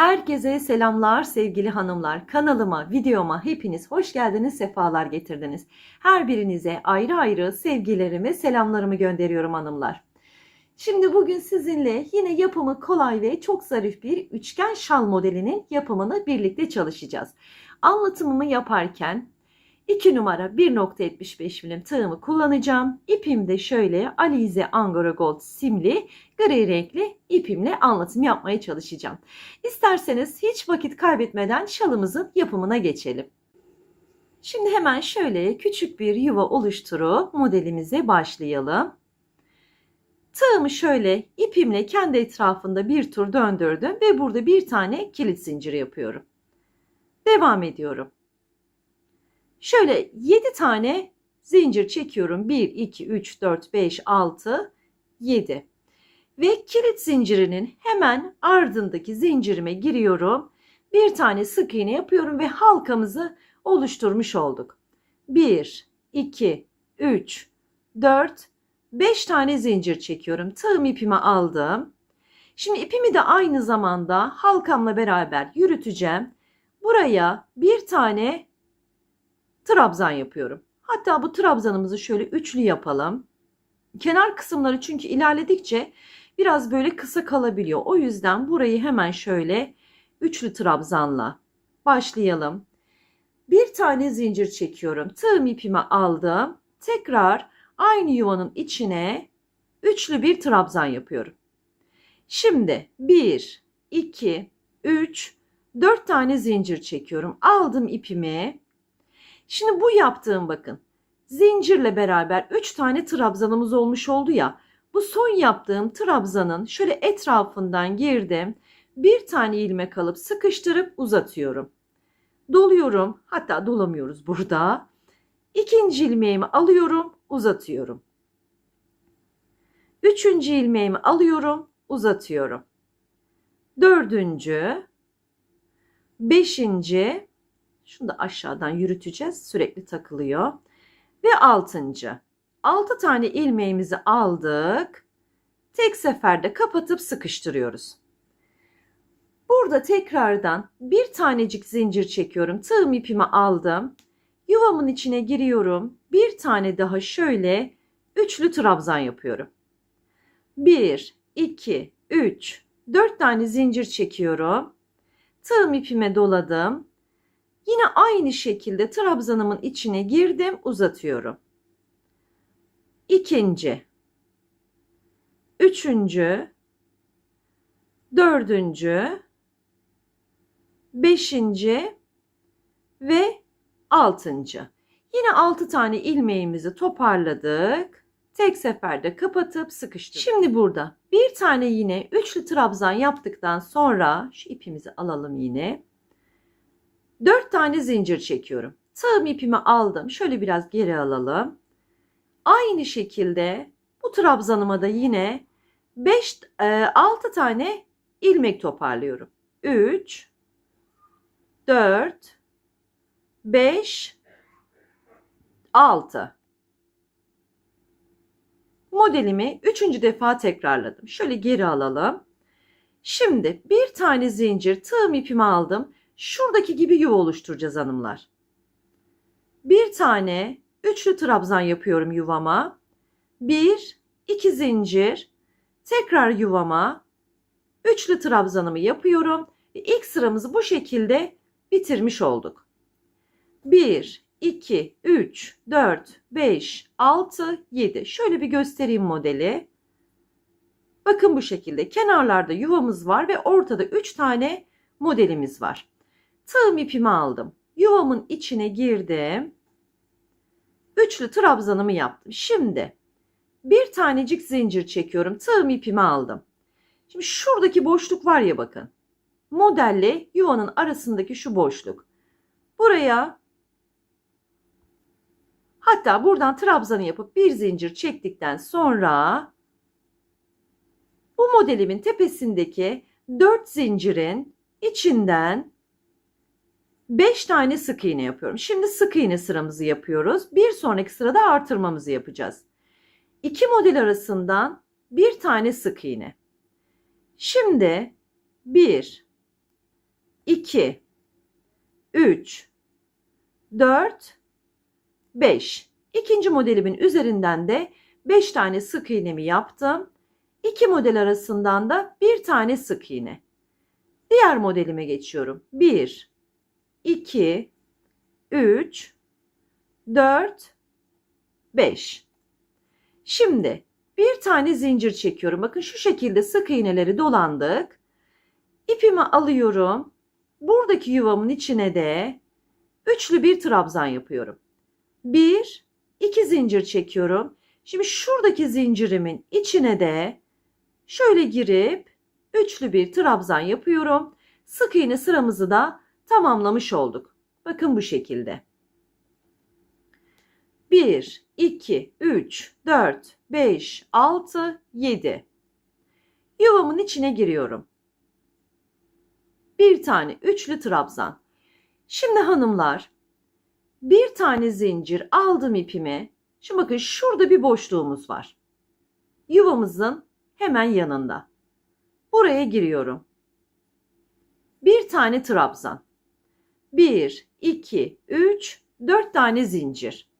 Herkese selamlar sevgili hanımlar. Kanalıma, videoma hepiniz hoş geldiniz, sefalar getirdiniz. Her birinize ayrı ayrı sevgilerimi, selamlarımı gönderiyorum hanımlar. Şimdi bugün sizinle yine yapımı kolay ve çok zarif bir üçgen şal modelinin yapımını birlikte çalışacağız. Anlatımımı yaparken 2 numara 1.75 milim tığımı kullanacağım. İpim de şöyle Alize Angora Gold simli gri renkli ipimle anlatım yapmaya çalışacağım. İsterseniz hiç vakit kaybetmeden şalımızın yapımına geçelim. Şimdi hemen şöyle küçük bir yuva oluşturup modelimize başlayalım. Tığımı şöyle ipimle kendi etrafında bir tur döndürdüm ve burada bir tane kilit zinciri yapıyorum. Devam ediyorum. Şöyle 7 tane zincir çekiyorum. 1, 2, 3, 4, 5, 6, 7. Ve kilit zincirinin hemen ardındaki zincirime giriyorum. Bir tane sık iğne yapıyorum ve halkamızı oluşturmuş olduk. 1, 2, 3, 4, 5 tane zincir çekiyorum. Tığım ipimi aldım. Şimdi ipimi de aynı zamanda halkamla beraber yürüteceğim. Buraya bir tane trabzan yapıyorum. Hatta bu trabzanımızı şöyle üçlü yapalım. Kenar kısımları çünkü ilerledikçe biraz böyle kısa kalabiliyor. O yüzden burayı hemen şöyle üçlü trabzanla başlayalım. Bir tane zincir çekiyorum. Tığım ipimi aldım. Tekrar aynı yuvanın içine üçlü bir trabzan yapıyorum. Şimdi 1, 2, 3, 4 tane zincir çekiyorum. Aldım ipimi. Şimdi bu yaptığım bakın. Zincirle beraber 3 tane trabzanımız olmuş oldu ya. Bu son yaptığım trabzanın şöyle etrafından girdim. Bir tane ilmek alıp sıkıştırıp uzatıyorum. Doluyorum. Hatta dolamıyoruz burada. İkinci ilmeğimi alıyorum, uzatıyorum. Üçüncü ilmeğimi alıyorum, uzatıyorum. Dördüncü, beşinci, şunu da aşağıdan yürüteceğiz. Sürekli takılıyor. Ve altıncı. Altı tane ilmeğimizi aldık. Tek seferde kapatıp sıkıştırıyoruz. Burada tekrardan bir tanecik zincir çekiyorum. Tığım ipimi aldım. Yuvamın içine giriyorum. Bir tane daha şöyle üçlü trabzan yapıyorum. 1, 2, 3, 4 tane zincir çekiyorum. Tığım ipime doladım. Yine aynı şekilde trabzanımın içine girdim, uzatıyorum. İkinci, üçüncü, dördüncü, beşinci ve altıncı. Yine altı tane ilmeğimizi toparladık. Tek seferde kapatıp sıkıştırdık. Şimdi burada bir tane yine üçlü trabzan yaptıktan sonra şu ipimizi alalım yine. 4 tane zincir çekiyorum. Tığım ipimi aldım. Şöyle biraz geri alalım. Aynı şekilde bu trabzanıma da yine 5 6 tane ilmek toparlıyorum. 3 4 5 6 Modelimi 3. defa tekrarladım. Şöyle geri alalım. Şimdi bir tane zincir tığım ipimi aldım şuradaki gibi yuva oluşturacağız hanımlar. Bir tane üçlü trabzan yapıyorum yuvama. Bir, iki zincir. Tekrar yuvama. Üçlü trabzanımı yapıyorum. İlk sıramızı bu şekilde bitirmiş olduk. 1, 2, 3, 4, 5, 6, 7. Şöyle bir göstereyim modeli. Bakın bu şekilde kenarlarda yuvamız var ve ortada 3 tane modelimiz var. Tığım ipimi aldım. Yuvamın içine girdim. Üçlü trabzanımı yaptım. Şimdi bir tanecik zincir çekiyorum. Tığım ipimi aldım. Şimdi şuradaki boşluk var ya bakın. Modelle yuvanın arasındaki şu boşluk. Buraya hatta buradan trabzanı yapıp bir zincir çektikten sonra bu modelimin tepesindeki dört zincirin içinden 5 tane sık iğne yapıyorum. Şimdi sık iğne sıramızı yapıyoruz. Bir sonraki sırada artırmamızı yapacağız. İki model arasından bir tane sık iğne. Şimdi 1 2, 3, 4, 5. İkinci modelimin üzerinden de 5 tane sık iğnemi yaptım. İki model arasından da bir tane sık iğne. Diğer modelime geçiyorum. 1, 2, 3, 4, 5. Şimdi bir tane zincir çekiyorum. Bakın şu şekilde sık iğneleri dolandık. İpimi alıyorum. Buradaki yuvamın içine de üçlü bir trabzan yapıyorum. Bir, iki zincir çekiyorum. Şimdi şuradaki zincirimin içine de şöyle girip üçlü bir trabzan yapıyorum. Sık iğne sıramızı da tamamlamış olduk. Bakın bu şekilde. 1, 2, 3, 4, 5, 6, 7. Yuvamın içine giriyorum. Bir tane üçlü trabzan. Şimdi hanımlar bir tane zincir aldım ipimi. Şimdi bakın şurada bir boşluğumuz var. Yuvamızın hemen yanında. Buraya giriyorum. Bir tane trabzan. 1, 2, 3, 4 tane zincir.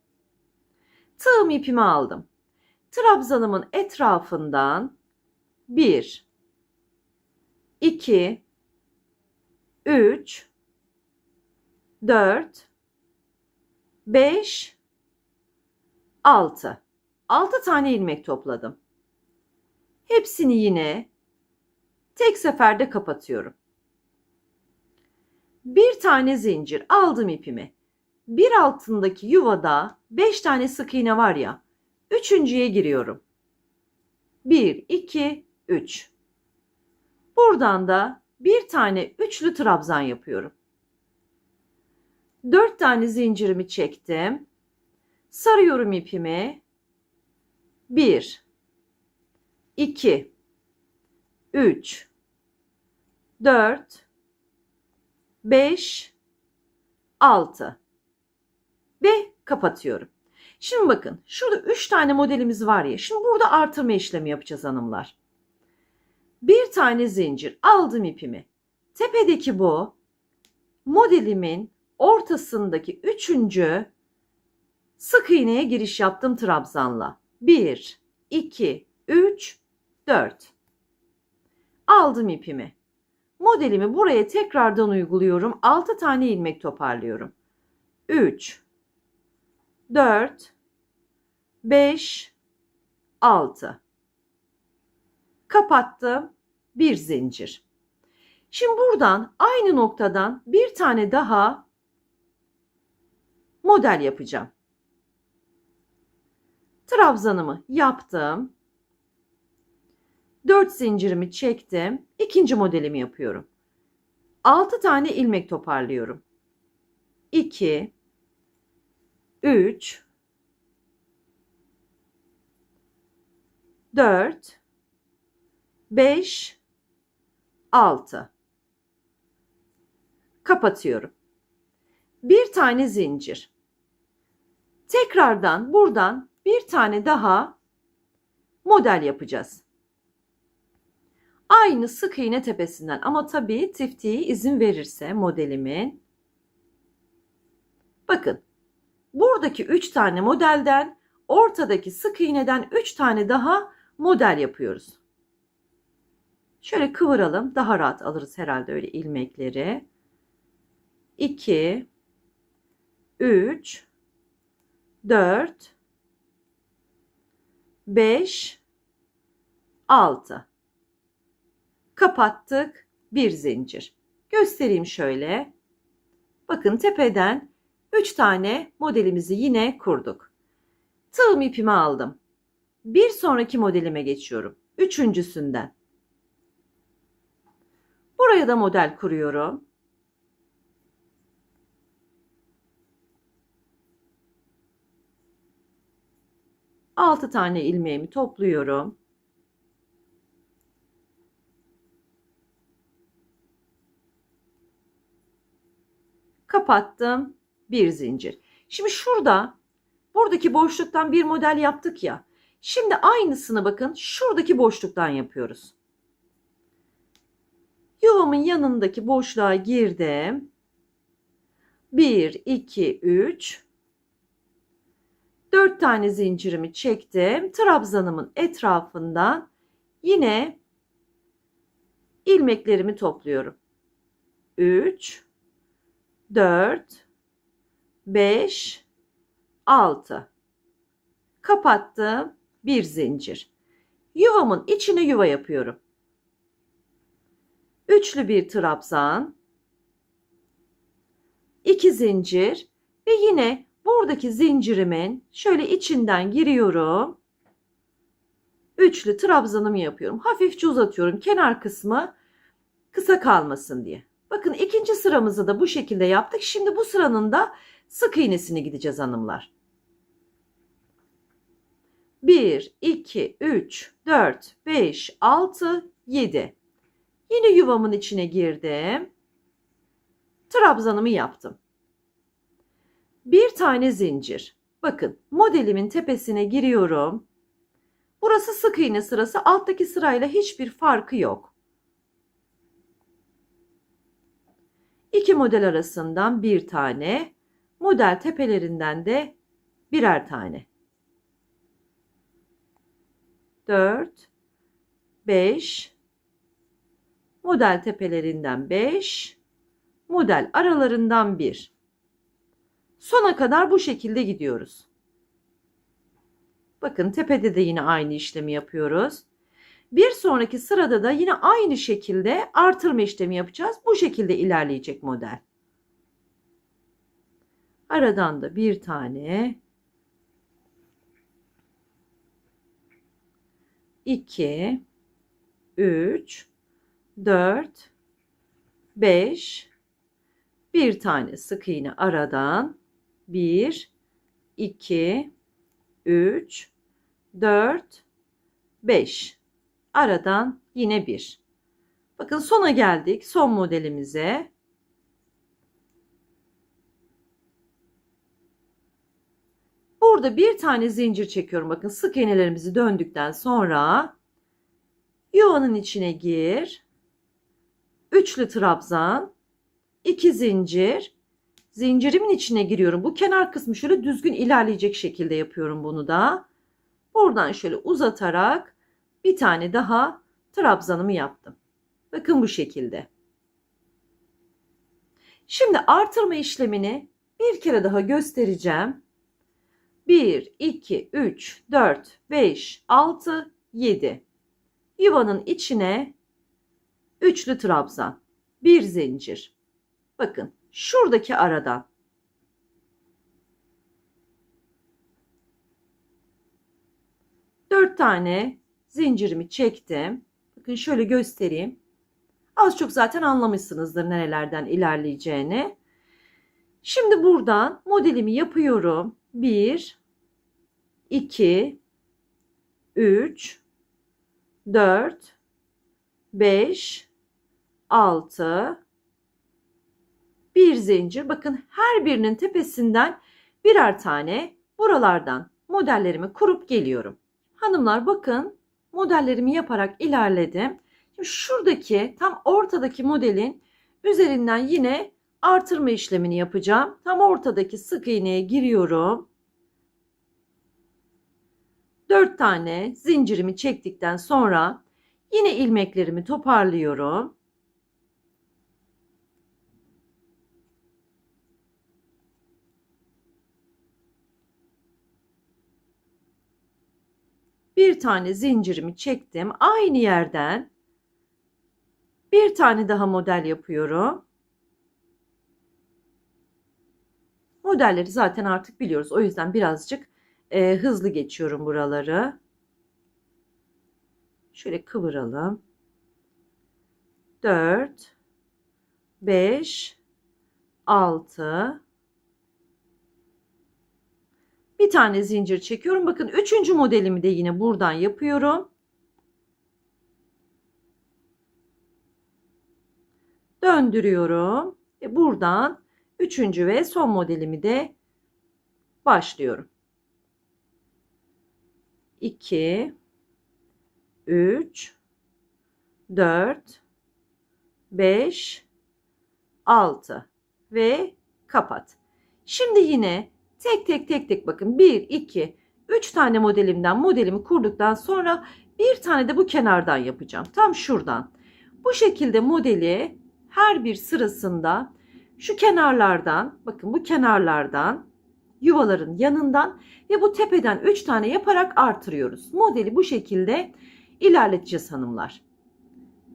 Tığım ipimi aldım. Trabzanımın etrafından 1, 2, 3, 4, 5, 6. 6 tane ilmek topladım. Hepsini yine tek seferde kapatıyorum. Bir tane zincir aldım ipimi. Bir altındaki yuvada 5 tane sık iğne var ya. Üçüncüye giriyorum. 1, 2, 3. Buradan da bir tane üçlü trabzan yapıyorum. 4 tane zincirimi çektim. Sarıyorum ipimi. 1 2 3 4 5 6 ve kapatıyorum. Şimdi bakın şurada 3 tane modelimiz var ya. Şimdi burada artırma işlemi yapacağız hanımlar. Bir tane zincir aldım ipimi. Tepedeki bu modelimin ortasındaki üçüncü sık iğneye giriş yaptım trabzanla. 1, 2, 3, 4. Aldım ipimi. Modelimi buraya tekrardan uyguluyorum. 6 tane ilmek toparlıyorum. 3, 4, 5, 6. Kapattım. Bir zincir. Şimdi buradan aynı noktadan bir tane daha model yapacağım. Trabzanımı yaptım. 4 zincirimi çektim. İkinci modelimi yapıyorum. 6 tane ilmek toparlıyorum. 2 3 4 5 6 kapatıyorum. Bir tane zincir. Tekrardan buradan bir tane daha model yapacağız. Aynı sık iğne tepesinden ama tabii tiftiği izin verirse modelimin. Bakın buradaki 3 tane modelden ortadaki sık iğneden 3 tane daha model yapıyoruz. Şöyle kıvıralım daha rahat alırız herhalde öyle ilmekleri. 2 3 4 5 6 kapattık. Bir zincir. Göstereyim şöyle. Bakın tepeden 3 tane modelimizi yine kurduk. Tığım ipimi aldım. Bir sonraki modelime geçiyorum. Üçüncüsünden. Buraya da model kuruyorum. 6 tane ilmeğimi topluyorum. Kapattım. Bir zincir. Şimdi şurada buradaki boşluktan bir model yaptık ya. Şimdi aynısını bakın şuradaki boşluktan yapıyoruz. Yuvamın yanındaki boşluğa girdim. 1, 2, 3. 4 tane zincirimi çektim. Trabzanımın etrafından yine ilmeklerimi topluyorum. 3, 4, 5, 6. Kapattım. Bir zincir. Yuvamın içine yuva yapıyorum. Üçlü bir trabzan. iki zincir ve yine buradaki zincirimin şöyle içinden giriyorum. Üçlü trabzanımı yapıyorum. Hafifçe uzatıyorum. Kenar kısmı kısa kalmasın diye. Bakın ikinci sıramızı da bu şekilde yaptık. Şimdi bu sıranın da sık iğnesini gideceğiz hanımlar. 1, 2, 3, 4, 5, 6, 7. Yine yuvamın içine girdim. Trabzanımı yaptım. Bir tane zincir. Bakın modelimin tepesine giriyorum. Burası sık iğne sırası. Alttaki sırayla hiçbir farkı yok. İki model arasından bir tane, model tepelerinden de birer tane. 4, 5, model tepelerinden 5, model aralarından 1. Sona kadar bu şekilde gidiyoruz. Bakın tepede de yine aynı işlemi yapıyoruz. Bir sonraki sırada da yine aynı şekilde artırma işlemi yapacağız. Bu şekilde ilerleyecek model. Aradan da bir tane 2 3 4 5 bir tane sık iğne aradan 1 2 3 4 5 aradan yine 1 bakın sona geldik son modelimize Burada bir tane zincir çekiyorum. Bakın sık iğnelerimizi döndükten sonra yuvanın içine gir. Üçlü trabzan, iki zincir, zincirimin içine giriyorum. Bu kenar kısmı şöyle düzgün ilerleyecek şekilde yapıyorum bunu da. Buradan şöyle uzatarak bir tane daha trabzanımı yaptım. Bakın bu şekilde. Şimdi artırma işlemini bir kere daha göstereceğim. 1, 2, 3, 4, 5, 6, 7. Yuvanın içine üçlü trabzan, bir zincir. Bakın şuradaki aradan dört tane zincirimi çektim. Bakın şöyle göstereyim. Az çok zaten anlamışsınızdır nerelerden ilerleyeceğini. Şimdi buradan modelimi yapıyorum. 1 2 3 4 5 6 bir zincir. Bakın her birinin tepesinden birer tane buralardan modellerimi kurup geliyorum. Hanımlar bakın modellerimi yaparak ilerledim. Şimdi şuradaki tam ortadaki modelin üzerinden yine artırma işlemini yapacağım. Tam ortadaki sık iğneye giriyorum. 4 tane zincirimi çektikten sonra yine ilmeklerimi toparlıyorum. Bir tane zincirimi çektim. Aynı yerden bir tane daha model yapıyorum. Modelleri zaten artık biliyoruz. O yüzden birazcık e, hızlı geçiyorum buraları. Şöyle kıvıralım. 4 5 6 bir tane zincir çekiyorum. Bakın üçüncü modelimi de yine buradan yapıyorum. Döndürüyorum. Ve buradan üçüncü ve son modelimi de başlıyorum. 2 3 4 5, 6 ve kapat. Şimdi yine tek tek tek tek bakın 1, 2, 3 tane modelimden modelimi kurduktan sonra bir tane de bu kenardan yapacağım. Tam şuradan. Bu şekilde modeli her bir sırasında şu kenarlardan bakın bu kenarlardan yuvaların yanından ve bu tepeden 3 tane yaparak artırıyoruz. Modeli bu şekilde ilerleteceğiz hanımlar.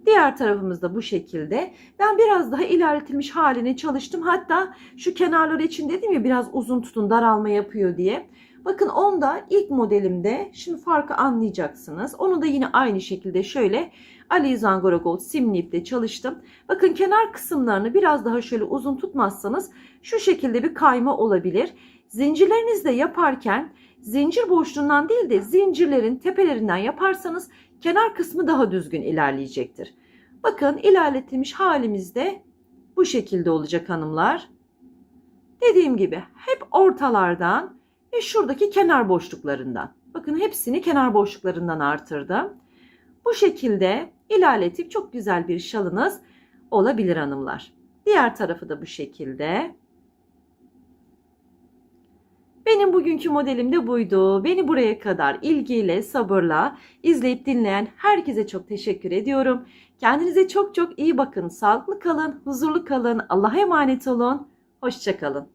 Diğer tarafımızda bu şekilde. Ben biraz daha ilerletilmiş haline çalıştım. Hatta şu kenarları için dedim ya biraz uzun tutun daralma yapıyor diye. Bakın onda ilk modelimde şimdi farkı anlayacaksınız. Onu da yine aynı şekilde şöyle Ali Zangora Gold simli iple çalıştım. Bakın kenar kısımlarını biraz daha şöyle uzun tutmazsanız şu şekilde bir kayma olabilir. Zincirlerinizde yaparken zincir boşluğundan değil de zincirlerin tepelerinden yaparsanız kenar kısmı daha düzgün ilerleyecektir. Bakın ilerletilmiş halimizde bu şekilde olacak hanımlar. Dediğim gibi hep ortalardan ve şuradaki kenar boşluklarından. Bakın hepsini kenar boşluklarından artırdım. Bu şekilde ilerletip çok güzel bir şalınız olabilir hanımlar. Diğer tarafı da bu şekilde. Benim bugünkü modelim de buydu. Beni buraya kadar ilgiyle, sabırla izleyip dinleyen herkese çok teşekkür ediyorum. Kendinize çok çok iyi bakın. Sağlıklı kalın, huzurlu kalın. Allah'a emanet olun. Hoşçakalın.